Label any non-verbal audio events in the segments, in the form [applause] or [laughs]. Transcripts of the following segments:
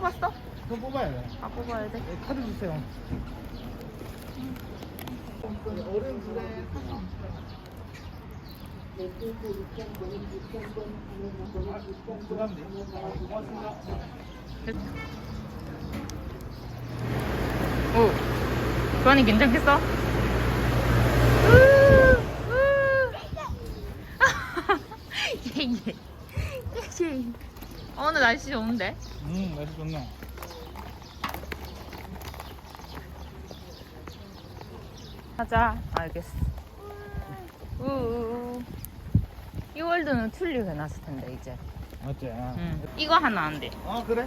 뽑았어? 또 뽑아야 돼. 아 뽑아야 돼. 네, 카드 주세요. 어른. 고맙습니다. 오. 주환이 괜찮겠어? [laughs] 예, 예. 예. 오늘 날씨 좋은데? 음, 날씨 좋네. 하자. 알겠어. 우우. 이 월드는 튤립 해놨을 텐데, 이제. 맞지? 응. 이거 하나 안 돼. 아, 그래?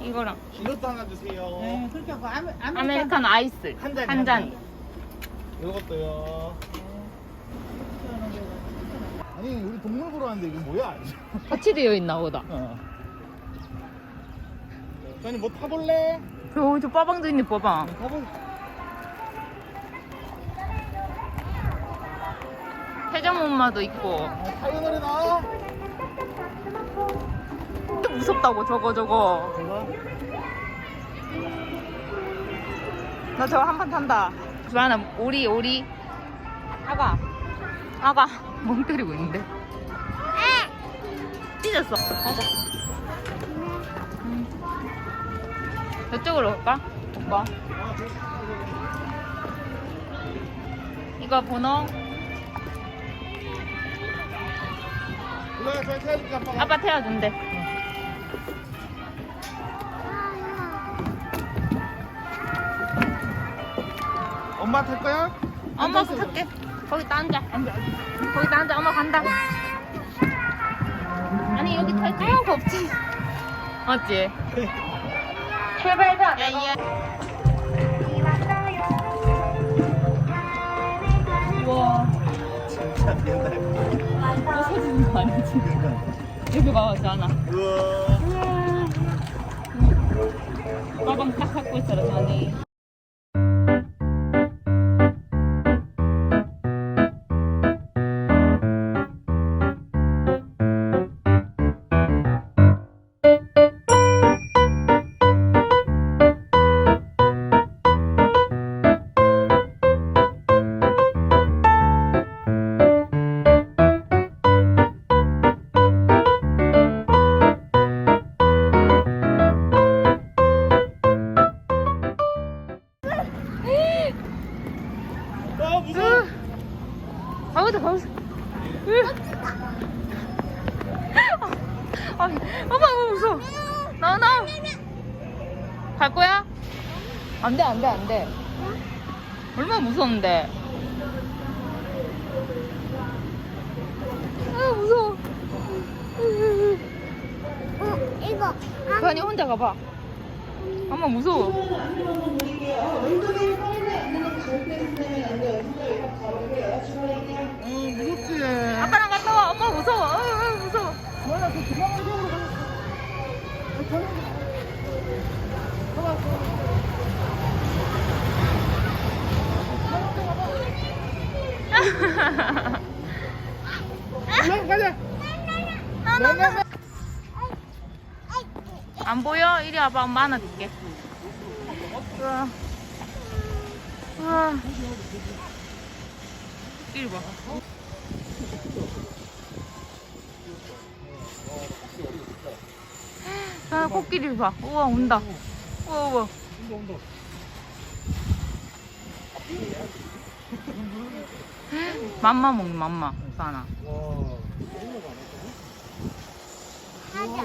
이거랑. 이것도 하나 주세요. 네, 그렇게 하고 아메, 아메리카 아메리카노 아이스. 한 잔이, 한한 잔. 이것도요. 아니, 우리 동물 보러 왔는데 이게 뭐야? 같이 되어 있나 보다. 어. 아니, 뭐 타볼래? 저, 저 빠방도 있네, 빠방. 타볼. 해적 엄마도 있고. 아, 타이어놀이 나. 무섭다고, 저거, 저거. 나 저거 한 판 탄다. 주하나 오리 오리. 아가 아가 [laughs] 멍 때리고 있는데. 찢었어. 가자. 저쪽으로 갈까? 오빠. 이거 번호. 아빠 태워준대. 엄마 탈 거야? 엄마 거 탈게. 거기다 앉아. 거기다 앉아. 엄마 간다. 아니 여기 탈 데가 없지. 맞지? [laughs] 출발선. 야야. 우와. 진짜 옛날. 너 사진 거 아니지? 그러니까. 여기 봐봐, 자나. 우와. 가방 딱 갖고 있어라, 자니. 아, 엄마 너무 무서워. 나와, 나와. 갈 거야? 안 돼, 안 돼, 안 돼. 얼마나 무서운데. 아, 무서워. 이거 주한이 혼자 가봐. 엄마 무서워. 어, 무섭지? 아빠랑 갔다 와. 엄마 무서워. 어, 어, 무서워. 뭐야, 그 도망가 쪽으로 가. 올라가, 가자. 나나 나. 안 보여? 이리 와봐. 엄마 안아줄게. 우와. 우와. 이리 봐. 아, 코끼리 봐. 우와, 온다. 우와, 우와. 맘마 먹는 맘마. 사나. 와. 하자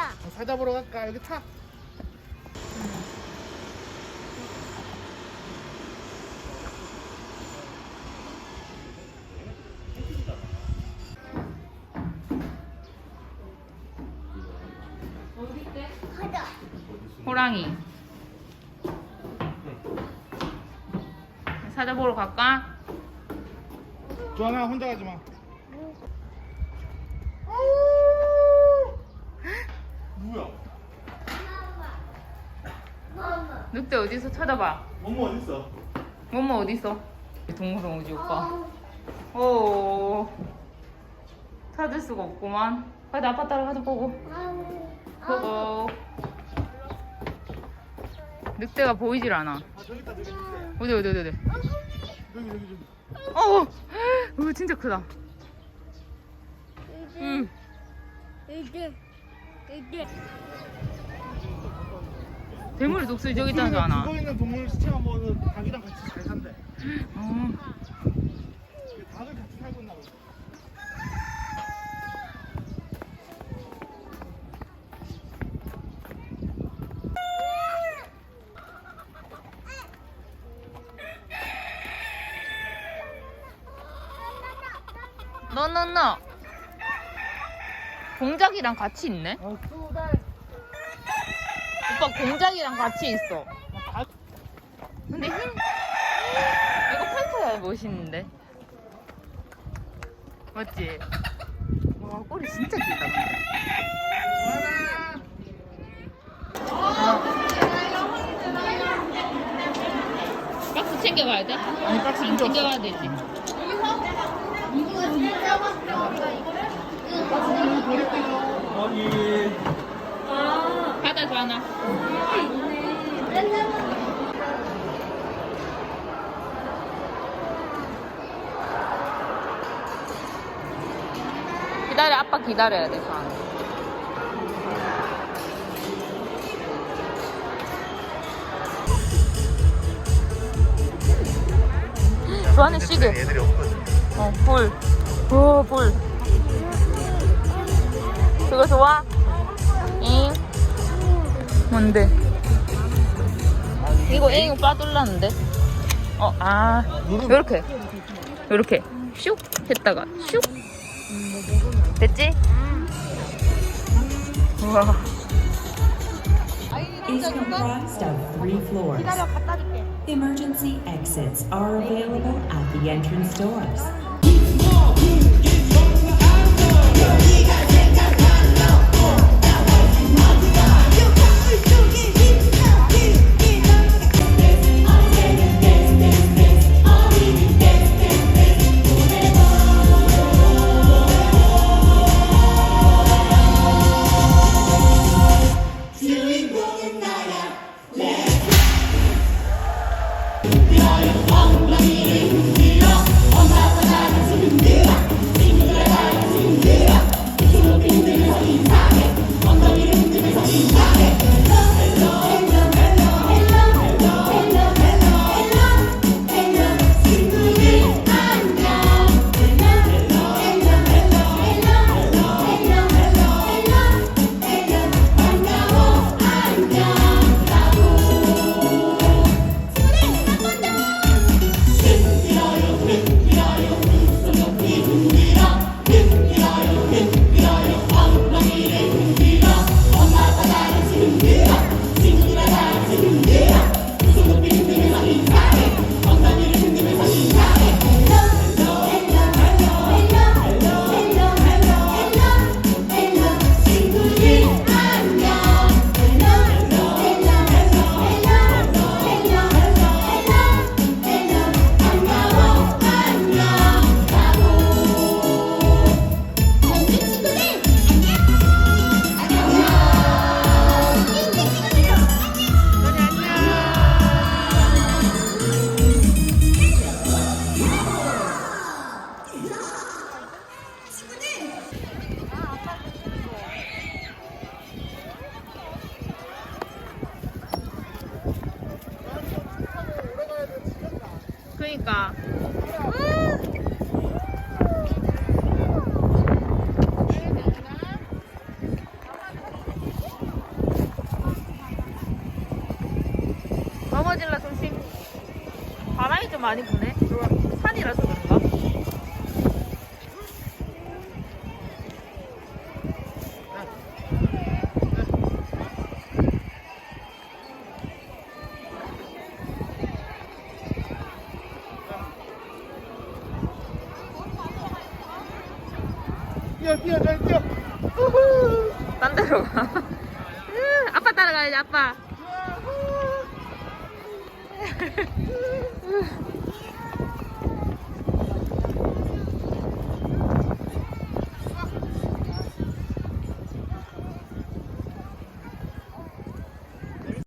어, 하자 사자 보러 갈까? 여기 타. 하자 호랑이. 사자 보러 갈까? 조하나 혼자 가지 마. 뭐야? 늑대 어디서 쳐다봐? 엄마 어딨어? 엄마 어디 있어? 동물원 오지 오빠. 오. 찾을 수가 없구만. 가자 아빠 따라가자 보고. 보고. 늑대가 보이질 않아. 아 저기 있다 저기 있다 어디 어디 어디 어디. 여기 여기 여기 어. 오 진짜 크다. 응. 이제 대머리 독수리 저기 있다는 줄 아나. 죽어 있는 동물 시체 한번 닭이랑 같이 잘 산대 어. 닭을 같이 살고 있나 보다 너너너. 공작이랑 같이 있네. 어 수달 오빠 공작이랑 같이 있어. 닭 근데 흰 이거 펜트가 멋있는데. 맞지? 와 꼬리 진짜 길다. 박스 챙겨가야 돼? 아니 박스 챙겨가야 되지. 아니 받아 줘 하나. 기다려 아빠 기다려야 돼. 저 안에 시계 애들이 없거든 어, 볼. 오, 볼. 그거 좋아? 잉? 뭔데? 이거 잉 빠돌랐는데? 어, 아. 요렇게. 요렇게. 슉! 했다가, 슉! 됐지? 우와. is comprised of three floors. Emergency exits are available at the entrance doors. 그니까. 넘어질라 조심. 바람이 좀 많이 부네. 산이라서 그런가? 우후. 딴 데로 가. 으, 아빠 따라가야지, 아빠. [laughs]